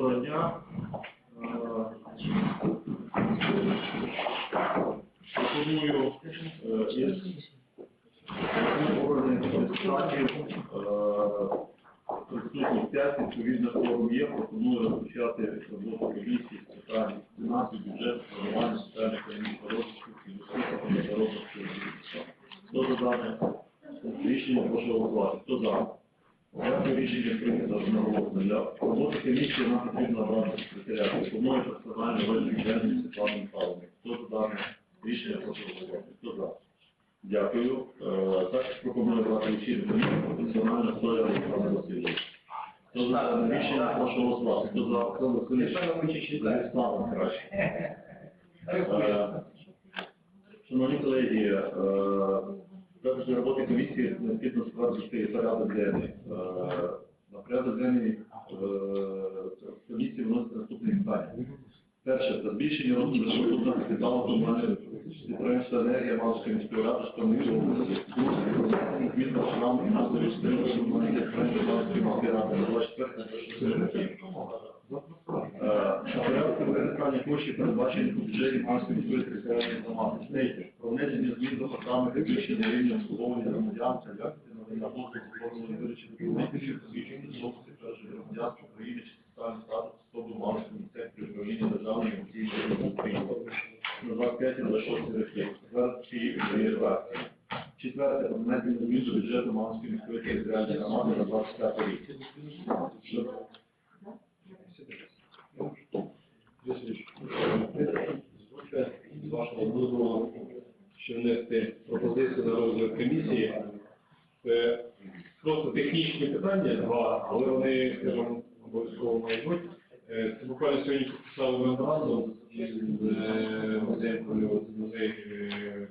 Доброго дня. Пропоную із обраних депутатів присутніх п'ять, відповідно форум є, пропоную розпочати роботу комісії з питань фінансів, бюджету, планування, соціально-економічного розвитку і безпеки міжнародного співробітництва. Хто за дане рішення прошу голосувати? Хто за? Дякую, рішення прийнято одноголосно. Для роботи комісії нам потрібно обрати секретаря. Пропоную персонально визначити Денис Світлану Михайловну. Хто за дане рішення прошу голосувати? Хто за? Дякую. Е, Також пропоную обрати лічильну комісію професіонально Соя Олександр Васильович. Хто за дане рішення прошу голосувати? Хто за? Хто Васильович? Олександр краще. Е, Шановні колеги, е, також роботи комісії необхідно затвердити порядок денний. Е, На порядок денний е, комісії вносить наступні питання. Перше, це збільшення розміру статутного капіталу комунальної підприємства енергія Малської міської ради області. Друге, змін до програми фінансової підтримки комунальної підприємства Малської міської ради на 24 на порядку використання коштів, передбачених у бюджеті Марської міської територіальної громади. Третє. Про внесення змін до програми підвищення рівня обслуговування громадян та якості надання послуг оформлення вирішення документів, що посвідчують особи першої громадянства України чи соціальний статус особи Марської секторі управління державної офіційної України. На 25 і 26 роки. Четвертий реєстрації. Четверте. Внесення змін до бюджету Марської міської територіальної громади на 25 рік. Дозвольте з вашого дозволу ще внести пропозицію на розгляд комісії. Це просто технічні питання, два, але вони, скажімо, обов'язково мають. Е, Це буквально сьогодні підписали меморандум із музеєм, музей е,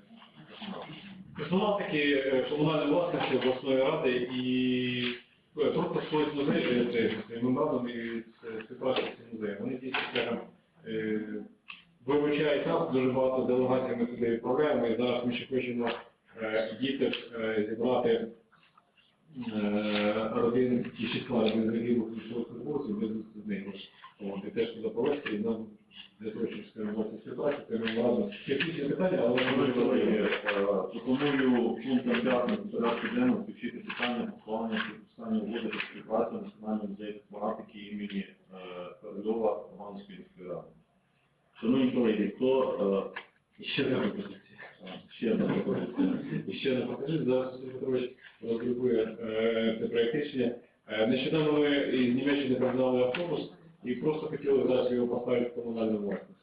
Космонавтики е, комунальної власності обласної ради і просто створить музей, меморандум і це співпраця з цим музеєм. Вони дійсно, скажімо, е, вивчають нас, дуже багато делегацій ми туди відправляємо, і зараз ми ще хочемо е, діти е, зібрати е, родин і числа загиблих військовослужбовців без. От, і теж повезти, і нам для того, щоб скажімо, співпрацю, це меморандум. Технічні питання, але е, пропоную пунктом 5 порядку денного включити питання послання про підписання угоди про співпрацю Національного музею космонавтики імені е, Корольова Романської міської ради. Шановні колеги, хто е, ще одна пропозиція. ще одна пропозиція? Ще одна пропозиція, зараз Петрович роздрукує е, це проект рішення. Е, Нещодавно ми із Німеччини пригнали автобус і просто хотіли зараз його поставити в комунальну власність.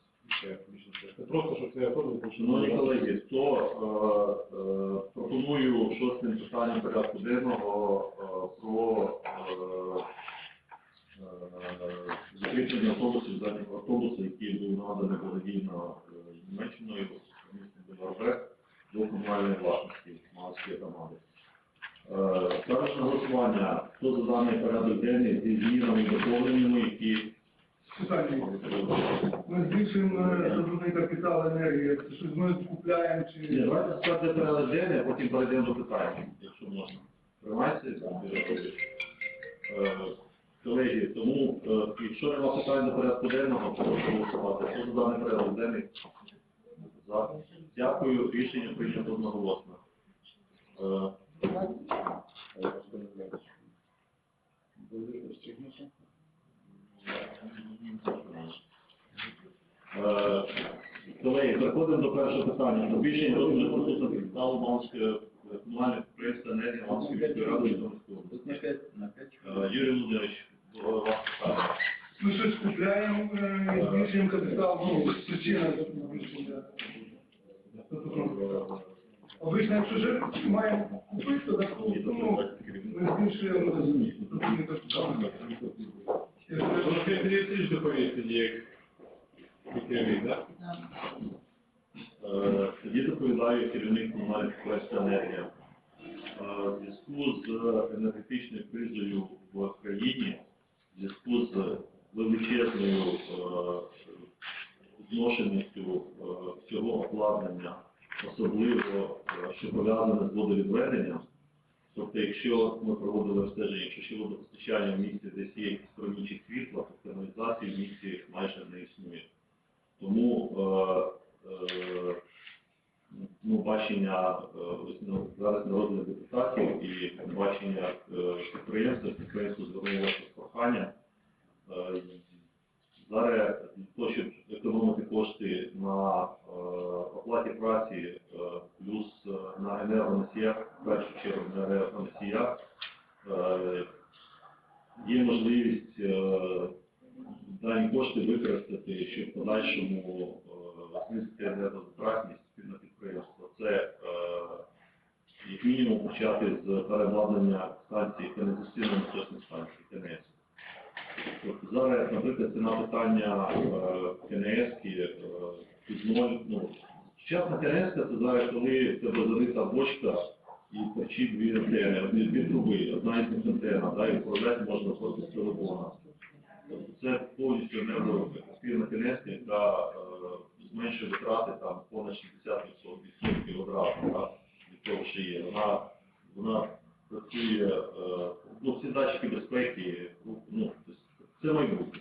Це просто, щоб цей автобус був Шановні колеги, хто е, е, пропоную шостим питанням порядку денного е, про е, е, закріплення автобусів, задніх автобусів, які були надані благодійно е, Німеччиною, містом ДВРБ, до комунальної власності Малської громади. Е, на голосування, хто за даний порядок денний зі змінами і доповненнями, які Питання. Ми збільшуємо е, розумний капітал енергії. Це щось ми купляємо Ні, чи... давайте спати порядок денний, а потім перейдемо до питань, якщо можна. Приймається? Е, Колеги, тому, е, якщо нема питань до порядку денного, прошу голосувати. Хто за даний порядок денний? За. Дякую, рішення прийнято одноголосно. Е, Е, Колеги, переходимо до першого питання. Збільшення розміру статутного капіталу Малської комунальної підприємства енергії Малської міської ради Житомирської області. Е, Юрій Володимирович, вас питання. Ми щось купляємо е, збільшуємо капітал. Ну, причина збільшення. Обично, якщо ж маємо купити, то таку суму ми збільшуємо розумний капітал. Ну, Сергійович доповість тоді, як як керівник, так? Тоді доповідаю керівник комунальних підприємств енергія. Е, В зв'язку з енергетичною кризою в країні, зв'язку з величезною е, зношеністю е, всього обладнання, особливо е, що пов'язане з водовідведенням, Тобто, якщо ми проводили обстеження, якщо ще водопостачання в місті десь є якісь хронічні світла, то документації в місті майже не існує. Тому ну, бачення е, ну, зараз народних депутатів і бачення е, підприємства, підприємство звернуло ваше прохання. Е, Зараз для того, щоб економити кошти на оплаті праці, плюс на енергоносіях, в першу чергу на енергоносіях, є можливість дані кошти використати, щоб в подальшому знизити енергозатратність на підприємство. Це е, як мінімум почати з переобладнання станції каналізаційної насосної станції КНС. Тобто зараз, наприклад, ціна питання е, КНС е, під ноль. Ну, сучасна КНС це зараз, коли в тебе залита бочка і торчить дві антени, одні дві труби, одна із них антенна, да, і управляти можна просто з телефона. Тобто це повністю енергоефективна КНС, яка е, зменшує витрати там понад 60% від кілограмів да, від того, що є. Вона, вона працює, е, ну, всі датчики безпеки, ну, тобто це майбутнє.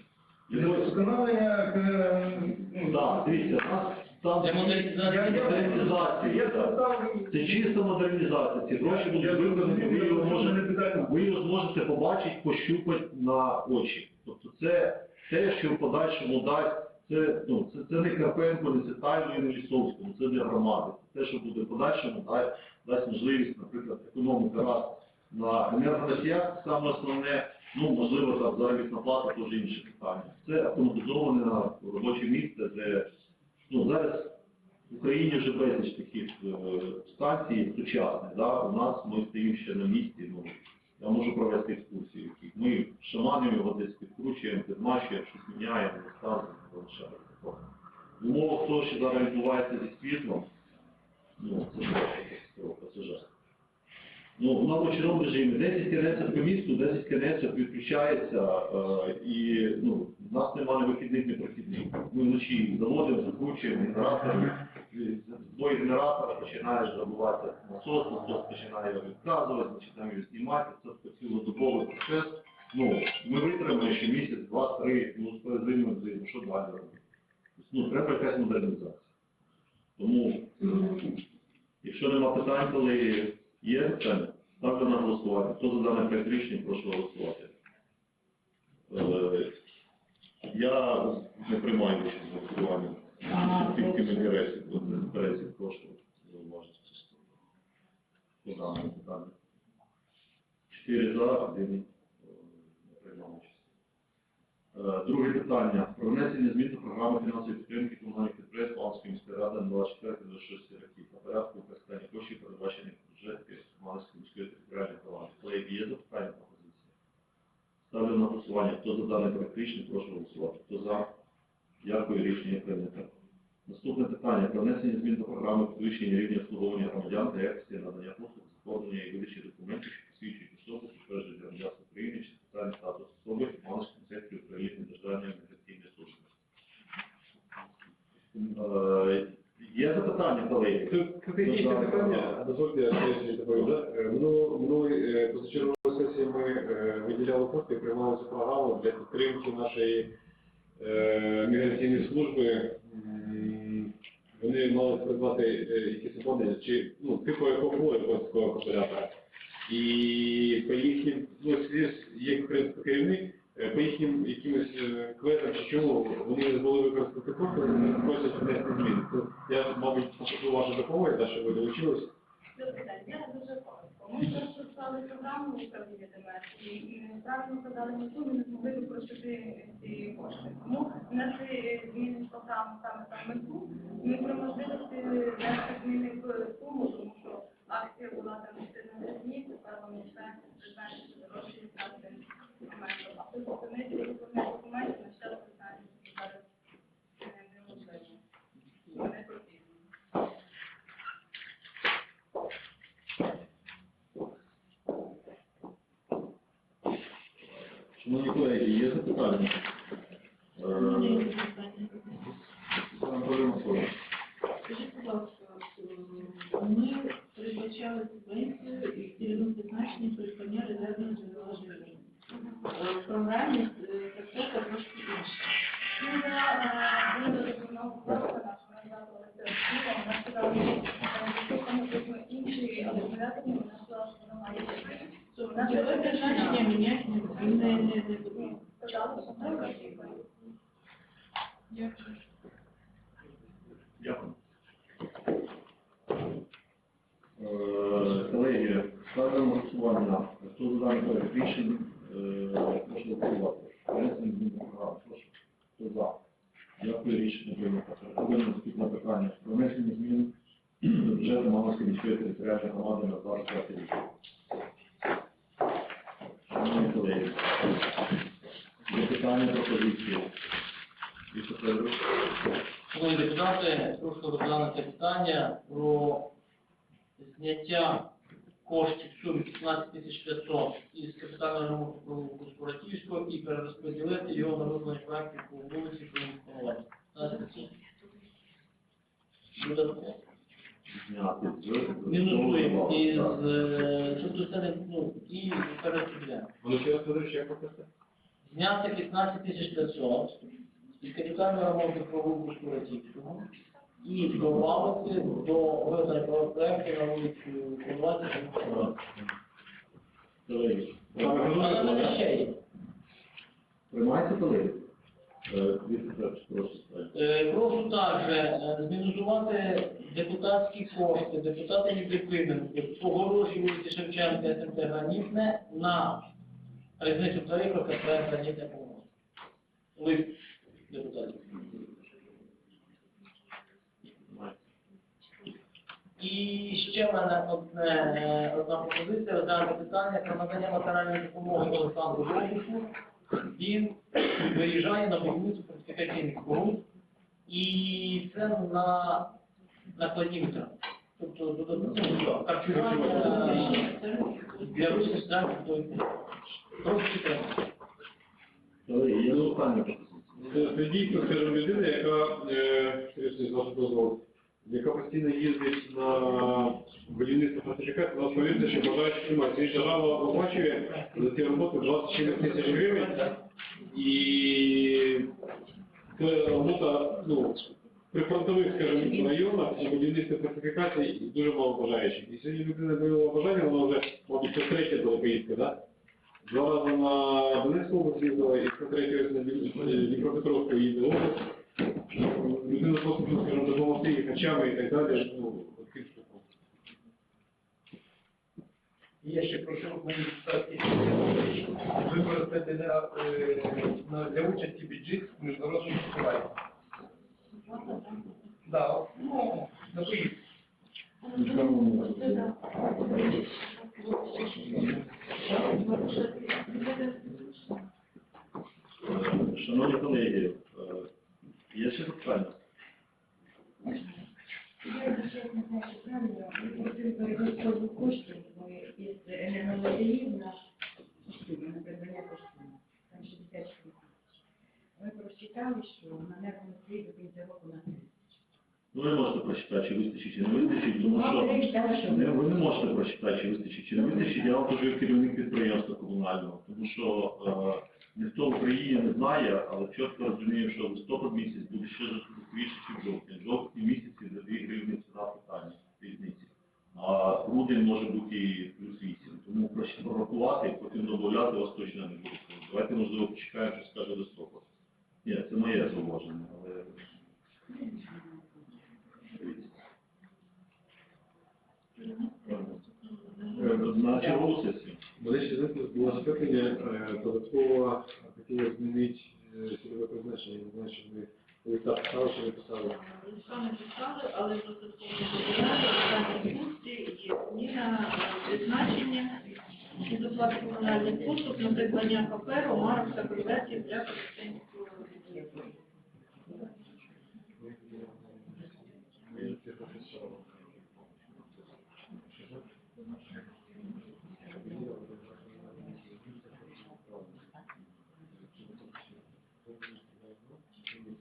Вдосконалення, е, ну, Так, дивіться, нас там Це модернізація. Я, я, модернізація. так. Це чиста модернізація. Ці гроші будуть виконані, ви його можете, ви його зможете побачити, пощупати на очі. Тобто це те, що в подальшому дасть, це, ну, це, це не Карпенко, не Цитальної, не Лісовському, це для громади. Те, що буде подальшому, дасть, дасть можливість, наприклад, економити раз на енергоносіях, саме основне, ну, можливо, там заробітна плата, теж інше питання. Це автоматизоване робоче місце, де ну, зараз в Україні вже безліч таких е, станцій сучасних. Да? У нас ми стоїмо ще на місці. Ну, я можу провести екскурсії, яких ми шаманимо його десь підкручуємо, підмащуємо, щось міняємо, розказуємо, залишаємо. В умовах того, що зараз відбувається зі світлом, ну, це катастрофа, це жах. Ну, в ночному режимі 10 кінців по місту, 10 кінців відключається, е, і ну, в нас немає вихідних, ні прохідних. Ми вночі заводимо, закручуємо генератори, двоє генератора починає забувати насос, насос починає відказувати, починає знімати, це цілодобовий процес. Ну, ми витримаємо ще місяць, два, три, ну, з перезимою зиму, що далі робити? Ну, треба якась модернізація. Тому Якщо нема питань, коли є питання, ставлю на голосування. Хто за дане проект рішення, прошу голосувати. Е, Я не приймаю участь в голосуванні. Тільки інтересів, інтересів, прошу зауважити. Хто за дане питання? Чотири за, один е, не приймав участь. Е, Друге питання. Про внесення змін до програми фінансової підтримки комунальних підприємств Ланської міської ради на 24-26 років та порядку використання коштів, передбачених в бюджеті Ланської міської територіальної громади. Колеги, є запитання пропозиції? Ставлю на голосування. Хто за проект рішення, прошу голосувати. Хто за? Дякую, рішення прийнято. Наступне питання. Про внесення змін до програми підвищення рівня обслуговування громадян та якості надання послуг, заповнення і видачі документів, що посвідчують особу, підтверджують громадянство України чи соціальний статус особи Малинському секторі управління державної міграційної служби. Е, Є запитання, колеги? Тут питання, дозвольте я да? Е, Минуло- Минулої е, позачергової сесії ми виділяли кошти і приймали цю програму для підтримки нашої міграційної служби. Вони мали придбати е, якісь обладнання, чи ну, типу екофло якогось кооператора. І по їхнім, ну, є- в керівник, е, по їхнім якимось е, квестам чому вони не змогли використати кошти, просять внести зміни. Я, мабуть, попрошу вашу допомогу, щоб ви долучились. Добрий день, я дуже коротко. Ми просто склали програму управління і і правильно подали мету, ми не змогли використати ці кошти. Тому внесли зміни в програму саме там мету. Ми про можливості внести зміни в суму, тому що акція була там 14 днів, тепер вони все призначені гроші стати документом. А тут зупинити виконання документів на ще питання зараз е, неможливо. Не потрібно. Шановні колеги, є запитання? Е, Анатолій Миколаївич. Скажіть, будь ласка, е, ми передбачали субвенцію і цільовим призначенням придбання резервного джерела живлення. Е, В програмі е, трактовка трошки інша. е, були запропонована наша назвала це впливом, вона сказала, що інші акумулятори, вона сказала, що вона має. Що вона не, не, не, не потрібно. сказала, що вона має бути. Дякую. Дякую. Е, Колеги, ставимо на голосування. Хто за даний проект рішень, е, прошу голосувати. Внесення змін до програми. Прошу. Хто за? Дякую, рішення прийнято. Переходимо до наступного питання. Про внесення змін до бюджету Маморської міської територіальної громади на 25 рік. Шановні колеги, є питання пропозиції. Шановні депутати, прошу розглянути питання про зняття коштів в сумі 15 тисяч 500 із капітального ремонту провулку Скуратівського і перерозподілити його на виконання проєктів по вулиці Промінкування. Додатково. Мінусуємо із, тобто це не, ну, і перерозподіляємо. Олексій Федорович, як прописати? Зняти 15 тисяч 500 із капітального ремонту провулку Скуратівського і добавити до виконання проєкту на вулицю ще є. приймається Федорович, прошу. Е, також е, змінусувати депутатські кошти, депутатів Єфименко, по гроші вулиці Шевченка, СМТ Гранітне на різницю тарифу КП Гранітне помогу. Лист депутатів. Приймається. І ще в мене одне, е, одна пропозиція, розглянути питання про надання матеріальної допомоги Олександру Довбушу. Він виїжджає на будівництво фортифікаційних споруд, і це на накладні витрати. Тобто додатково харчування для русських студентів. Прошу підтримати. Є запитання пропозиції? Це це дійсно, скажімо, людина, яка, е, з вашого дозволу, яка постійно їздить на будівництво фортифікації, вона повірте, що бажаючих немає. Ця держава оплачує за ці роботи 27 тисяч гривень, і це робота, ну, при фронтових, скажімо, районах і будівництво фортифікацій дуже мало бажаючих. І сьогодні людина виявила бажання, вона вже, мабуть, це третя була поїздка, так? Два рази на Донецьку область їздила, і це раз на Дніпропетровську їздила область. Людина просто, скажімо, допомогти і харчами і так далі, ну, таким шляхом. Я ще прошу мені депутатські використати для, е, для участі бюджет в міжнародному фестивалі. Да, ну, на поїздку. Е, Шановні колеги, є ще запитання? Я зараз не знаю, чи правильно, ми просили перерозподіл коштів ми із енергоносіїв на костюми, на придбання костюмів. Там 60 тисяч. Ми просчитали, що на енергоносії до кінця року на 30. Ну, ви можете прочитати, чи вистачить, чи не вистачить, тому Ну, що... що Не, ви не можете прочитати, чи вистачить, чи не вистачить. Я вам кажу як керівник підприємства комунального, тому що е, ніхто в Україні не знає, але чітко розумію, що листопад місяць буде ще жорсткіший, ніж жовтень. Жовтні місяці за 2 гривні ціна питання різниці. А грудень може бути і плюс 8. Тому проще прорахувати, потім додати вас точно не буде. Давайте, можливо, почекаємо, що скаже листопад. Ні, це моє зауваження, але... Дивіться. Е, На чергову сесію. Мене ще знаєте, було додатково хотіли змінити е, цільове призначення, не знаю, що ми коли так писали, що не писали. Саме писали, але останні є зміна призначення і доплати комунальних послуг на придбання паперу, марок та конвертів для користенського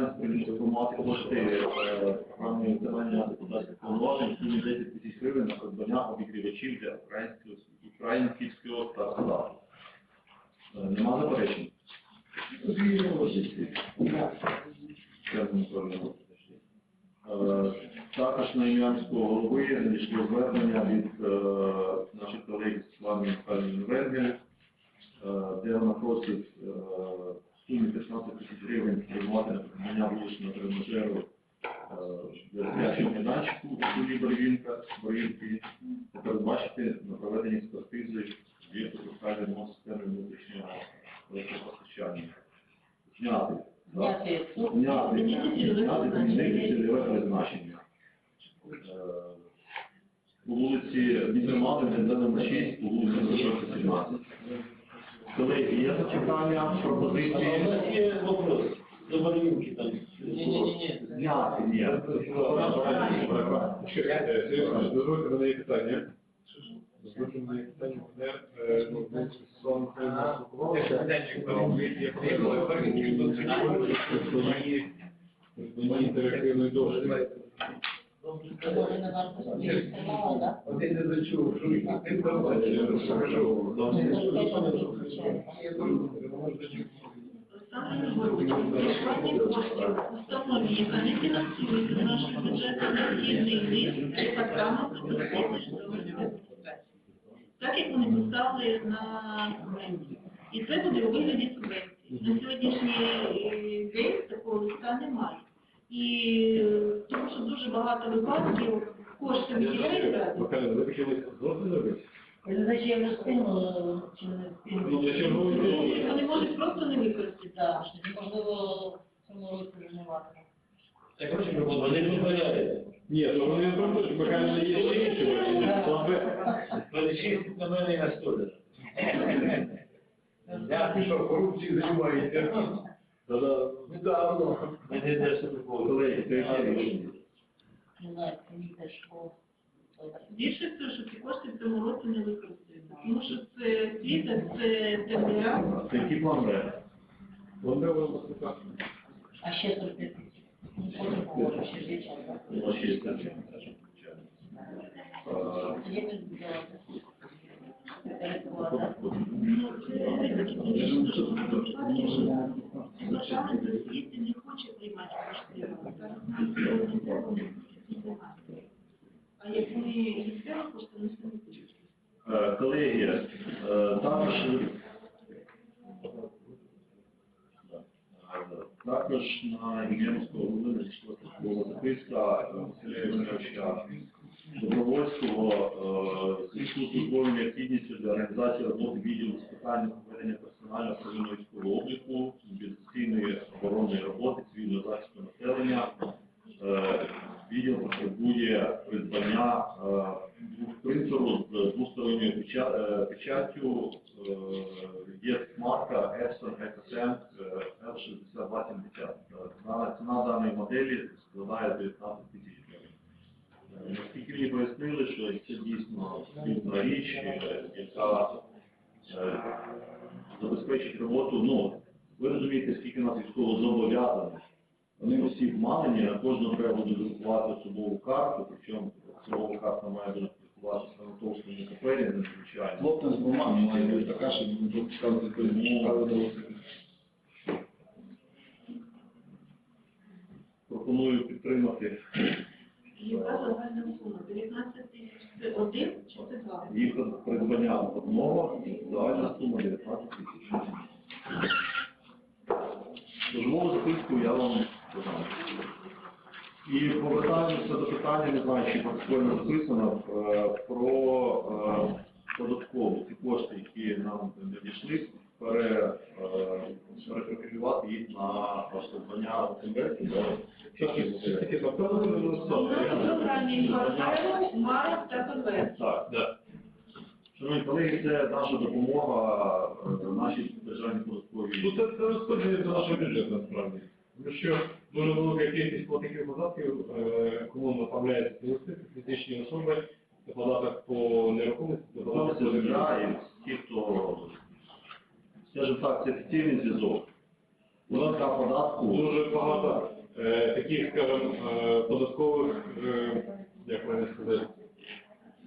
проханням спрямувати кошти е, програми виконання депутатських повноважень в сумі 10 тисяч гривень на придбання обігрівачів для українського. Е, Нема заперечень? Е, Також на ім'я міського голови надійшло звернення від е, наших колег з Славі Михайлівни Венгель, е, де вона просить е, в сумі 15 тисяч гривень спрямувати на придбання вуличного тренажеру е, для дитячого майданчику у селі Барвінка, Барвінки, та передбачити на проведення експертизи об'єкту профайльного системи внутрішнього електропостачання. Зняти. Зняти. Зняти, зняти, змінити цільове призначення. Е, По вулиці Вітримати, де номер 6, по вулиці Зашорка, 17. Колеги, є запитання, пропозиції? є вопрос до там. Ні-ні-ні. Зняти, ні. Е, Олександрович, дозвольте мене питання. Дозвольте мене питання. Мене, е, ну, то це придбання інтерактивної дошки. Може, не варто собі відкривала, так? Один не зачув, що не проводить. Я розкажу. Олександр Григорович, державні кошти установі, яка не фінансується з нашого бюджету необхідний як вони писали на субвенції. І це буде у вигляді субвенції. На сьогоднішній е, день такого листа немає. І тому що дуже багато випадків кошти виділяються. Михайло, ви хотіли зовсім зробити? Значить, я вже скинула, чи не Ну, чого? Вони можуть просто не використати. Так, можливо, в цьому році вже не варто. Так, коротше, вони не дозволяють. Ні, то вони не що Михайло є ще інші варіанти. Чистять на мене і на столі. Я пішов корупції займається. Да-да. Недавно. Мене не все. Колеги, це яке рішення? Не мені теж. Більше всього, що ці кошти в цьому році не використовуються. Тому що це світа, це тендера. Це які плани? Вон де воно послухати. А ще 45 тисяч. Ну, Потім поговоримо, ще є час. так? Є стаття. Тоді ми не хоче приймати. А як ми місцево кошти, ми самі. Колеги, е, також також на з зв'язку необхідністю для організації роботи відділу з питань мені пояснили, що це дійсно спільна річ, е, яка е, забезпечить роботу. Ну, ви розумієте, скільки нас військово зобов'язаних. Вони усі вмалені, на кожного треба буде друкувати особову карту, причому особова карта має друкуватися на товстому папері, надзвичайно. Плотна з бумага має бути така, щоб не допускати перемогу. Пропоную підтримати їх придбання одного, загальна сума 19 тисяч. Службову записку я вам подам. І повертаємося до питання, не знаю, чи протокольно записано, е, про е, податкову ці кошти, які нам надійшли, пере, е, їх на придбання конвертів. Таке напевно, ви не У нас в програмі Маркаро, Марок та Конверт. Так. Шановні колеги, це наша допомога е, нашій державній податковій. Ну, це, це до нашого бюджету, насправді. Тому що дуже велика кількість платників податків, е, кому направляється інвестиції, фізичні особи, це податок по нерухомості, це податок по земля і ті, хто скажімо так, це офіційний зв'язок. Податка податку. Дуже багато е, таких, скажімо, е, податкових, е, як мене сказати,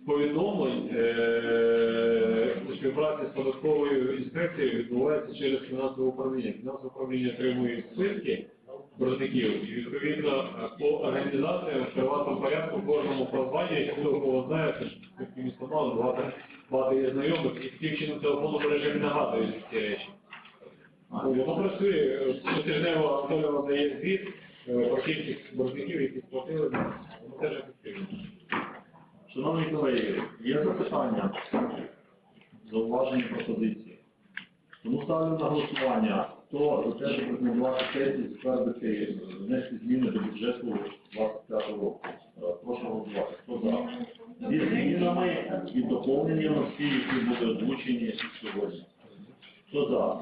повідомлень е, у співпраці з податковою інспекцією відбувається через фінансове управління. Фінансове управління отримує списки боржників і відповідно по організаціям в приватному порядку кожному прозванює, хто кого знає, це ж такі місто багато, багато є знайомих, і таким чином в телефонному режимі нагадують ці речі. Воно працює, е, щотижнево Анатолій надає звіт е, про кількість боржників, які сплатили, воно теж ефективно. Шановні колеги, є запитання, зауваження пропозиції. Тому ставлю на голосування, хто за те, щоб рекомендувати сесії, затвердити, е, внести зміни до бюджету 25 року. Е, Прошу голосувати. Хто за? Зі змінами і доповненнями всі, які були озвучені сьогодні. Хто за?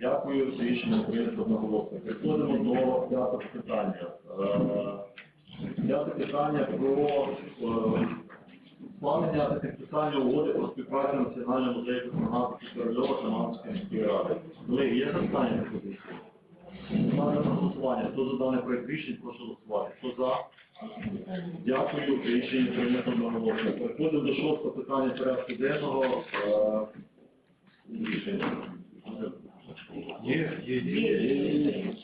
Дякую, рішення прийнято одноголосно. Переходимо до п'ятого питання. Е, П'яте питання про е, та підписання угоди про співпрацю Національного музею космонавтики Корольова та Мамської міської ради. Колеги, є запитання пропозиції? Ставлю на голосування. Хто за даний проект рішень, прошу голосувати. Хто за? Дякую, рішення прийнято одноголосно. Переходимо до шостого питання порядку денного. Е, рішення. Є, є, Є, є, є.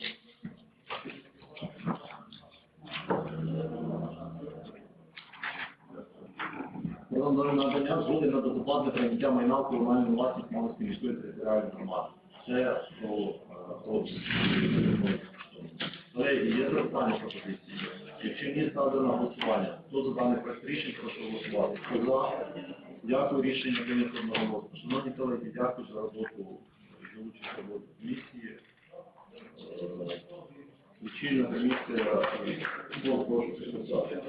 Про надання згоди на безоплатне прийняття майна в комунальну власність Малинської міської територіальної громади. Це про е, про- Колеги, є запитання пропозиції? Якщо ні, ставлю на голосування. Хто за даний проект рішень, прошу голосувати. Хто? Дякую, рішення прийнято одноголосно. Шановні колеги, дякую за роботу, за участь комісії. Е, Лічильна комісія, е, прошу підписати.